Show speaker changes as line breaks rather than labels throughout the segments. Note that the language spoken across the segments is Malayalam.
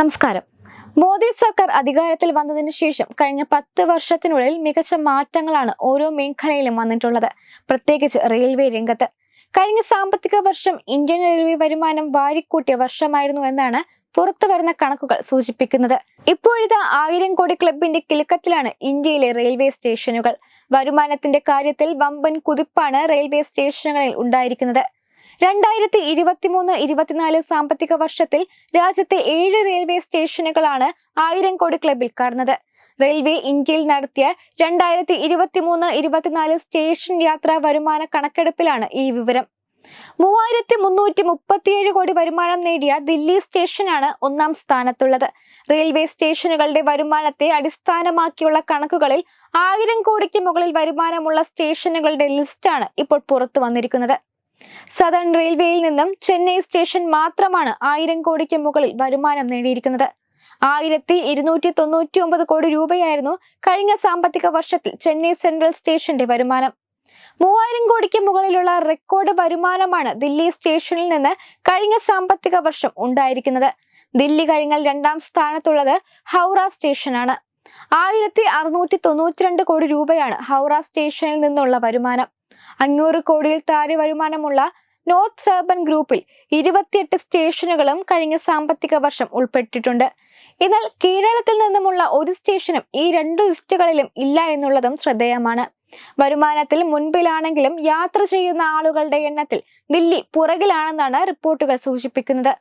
നമസ്കാരം മോദി സർക്കാർ അധികാരത്തിൽ വന്നതിന് ശേഷം കഴിഞ്ഞ പത്ത് വർഷത്തിനുള്ളിൽ മികച്ച മാറ്റങ്ങളാണ് ഓരോ മേഖലയിലും വന്നിട്ടുള്ളത് പ്രത്യേകിച്ച് റെയിൽവേ രംഗത്ത് കഴിഞ്ഞ സാമ്പത്തിക വർഷം ഇന്ത്യൻ റെയിൽവേ വരുമാനം വാരിക്കൂട്ടിയ വർഷമായിരുന്നു എന്നാണ് പുറത്തു വരുന്ന കണക്കുകൾ സൂചിപ്പിക്കുന്നത് ഇപ്പോഴത്തെ ആയിരം കോടി ക്ലബിന്റെ കിലുക്കത്തിലാണ് ഇന്ത്യയിലെ റെയിൽവേ സ്റ്റേഷനുകൾ വരുമാനത്തിന്റെ കാര്യത്തിൽ വമ്പൻ കുതിപ്പാണ് റെയിൽവേ സ്റ്റേഷനുകളിൽ ഉണ്ടായിരിക്കുന്നത് രണ്ടായിരത്തി ഇരുപത്തിമൂന്ന് ഇരുപത്തിനാല് സാമ്പത്തിക വർഷത്തിൽ രാജ്യത്തെ ഏഴ് റെയിൽവേ സ്റ്റേഷനുകളാണ് ആയിരം കോടി ക്ലബിൽ കടന്നത് റെയിൽവേ ഇന്ത്യയിൽ നടത്തിയ രണ്ടായിരത്തി ഇരുപത്തിമൂന്ന് ഇരുപത്തിനാല് സ്റ്റേഷൻ യാത്രാ വരുമാന കണക്കെടുപ്പിലാണ് ഈ വിവരം മൂവായിരത്തി മുന്നൂറ്റി മുപ്പത്തിയേഴ് കോടി വരുമാനം നേടിയ ദില്ലി സ്റ്റേഷനാണ് ഒന്നാം സ്ഥാനത്തുള്ളത് റെയിൽവേ സ്റ്റേഷനുകളുടെ വരുമാനത്തെ അടിസ്ഥാനമാക്കിയുള്ള കണക്കുകളിൽ ആയിരം കോടിക്ക് മുകളിൽ വരുമാനമുള്ള സ്റ്റേഷനുകളുടെ ലിസ്റ്റാണ് ഇപ്പോൾ പുറത്തു വന്നിരിക്കുന്നത് സദൺ റെയിൽവേയിൽ നിന്നും ചെന്നൈ സ്റ്റേഷൻ മാത്രമാണ് ആയിരം കോടിക്ക് മുകളിൽ വരുമാനം നേടിയിരിക്കുന്നത് ആയിരത്തി ഇരുന്നൂറ്റി തൊണ്ണൂറ്റി ഒമ്പത് കോടി രൂപയായിരുന്നു കഴിഞ്ഞ സാമ്പത്തിക വർഷത്തിൽ ചെന്നൈ സെൻട്രൽ സ്റ്റേഷന്റെ വരുമാനം മൂവായിരം കോടിക്ക് മുകളിലുള്ള റെക്കോർഡ് വരുമാനമാണ് ദില്ലി സ്റ്റേഷനിൽ നിന്ന് കഴിഞ്ഞ സാമ്പത്തിക വർഷം ഉണ്ടായിരിക്കുന്നത് ദില്ലി കഴിഞ്ഞാൽ രണ്ടാം സ്ഥാനത്തുള്ളത് ഹൗറ സ്റ്റേഷനാണ് ആയിരത്തി അറുന്നൂറ്റി രണ്ട് കോടി രൂപയാണ് ഹൗറ സ്റ്റേഷനിൽ നിന്നുള്ള വരുമാനം അഞ്ഞൂറ് കോടിയിൽ താഴെ വരുമാനമുള്ള നോർത്ത് സർബൻ ഗ്രൂപ്പിൽ ഇരുപത്തിയെട്ട് സ്റ്റേഷനുകളും കഴിഞ്ഞ സാമ്പത്തിക വർഷം ഉൾപ്പെട്ടിട്ടുണ്ട് എന്നാൽ കേരളത്തിൽ നിന്നുമുള്ള ഒരു സ്റ്റേഷനും ഈ രണ്ട് ലിസ്റ്റുകളിലും ഇല്ല എന്നുള്ളതും ശ്രദ്ധേയമാണ് വരുമാനത്തിൽ മുൻപിലാണെങ്കിലും യാത്ര ചെയ്യുന്ന ആളുകളുടെ എണ്ണത്തിൽ ദില്ലി പുറകിലാണെന്നാണ് റിപ്പോർട്ടുകൾ സൂചിപ്പിക്കുന്നത്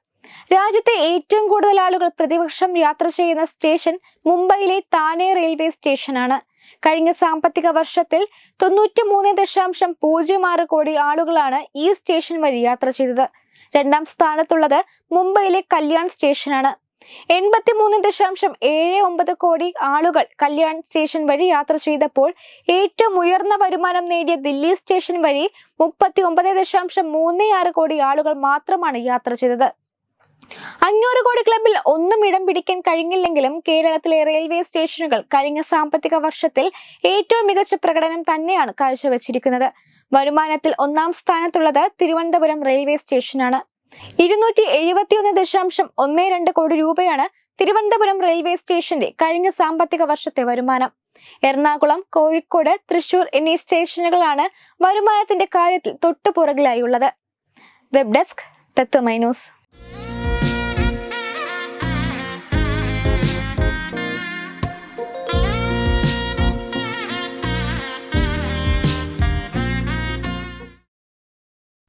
രാജ്യത്തെ ഏറ്റവും കൂടുതൽ ആളുകൾ പ്രതിവർഷം യാത്ര ചെയ്യുന്ന സ്റ്റേഷൻ മുംബൈയിലെ താനെ റെയിൽവേ സ്റ്റേഷനാണ് കഴിഞ്ഞ സാമ്പത്തിക വർഷത്തിൽ തൊണ്ണൂറ്റി മൂന്ന് ദശാംശം പൂജ്യം ആറ് കോടി ആളുകളാണ് ഈ സ്റ്റേഷൻ വഴി യാത്ര ചെയ്തത് രണ്ടാം സ്ഥാനത്തുള്ളത് മുംബൈയിലെ കല്യാൺ സ്റ്റേഷനാണ് മൂന്ന് ദശാംശം ഏഴ് ഒമ്പത് കോടി ആളുകൾ കല്യാൺ സ്റ്റേഷൻ വഴി യാത്ര ചെയ്തപ്പോൾ ഏറ്റവും ഉയർന്ന വരുമാനം നേടിയ ദില്ലി സ്റ്റേഷൻ വഴി മുപ്പത്തി ഒമ്പത് ദശാംശം മൂന്ന് ആറ് കോടി ആളുകൾ മാത്രമാണ് യാത്ര ചെയ്തത് അഞ്ഞൂറ് കോടി ക്ലബിൽ ഒന്നും ഇടം പിടിക്കാൻ കഴിഞ്ഞില്ലെങ്കിലും കേരളത്തിലെ റെയിൽവേ സ്റ്റേഷനുകൾ കഴിഞ്ഞ സാമ്പത്തിക വർഷത്തിൽ ഏറ്റവും മികച്ച പ്രകടനം തന്നെയാണ് കാഴ്ചവെച്ചിരിക്കുന്നത് വരുമാനത്തിൽ ഒന്നാം സ്ഥാനത്തുള്ളത് തിരുവനന്തപുരം റെയിൽവേ സ്റ്റേഷനാണ് ഇരുന്നൂറ്റി എഴുപത്തിയൊന്ന് ദശാംശം ഒന്നേ രണ്ട് കോടി രൂപയാണ് തിരുവനന്തപുരം റെയിൽവേ സ്റ്റേഷന്റെ കഴിഞ്ഞ സാമ്പത്തിക വർഷത്തെ വരുമാനം എറണാകുളം കോഴിക്കോട് തൃശൂർ എന്നീ സ്റ്റേഷനുകളാണ് വരുമാനത്തിന്റെ കാര്യത്തിൽ തൊട്ടുപുറകിലായുള്ളത് web desk Tatwamayi news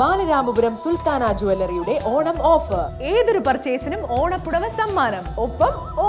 Balaramapuram Sultana ജുവല്ലറിയുടെ Onam offer
ഏതൊരു പർച്ചേസിനും ഓണപ്പുടവ സമ്മാനം ഒപ്പം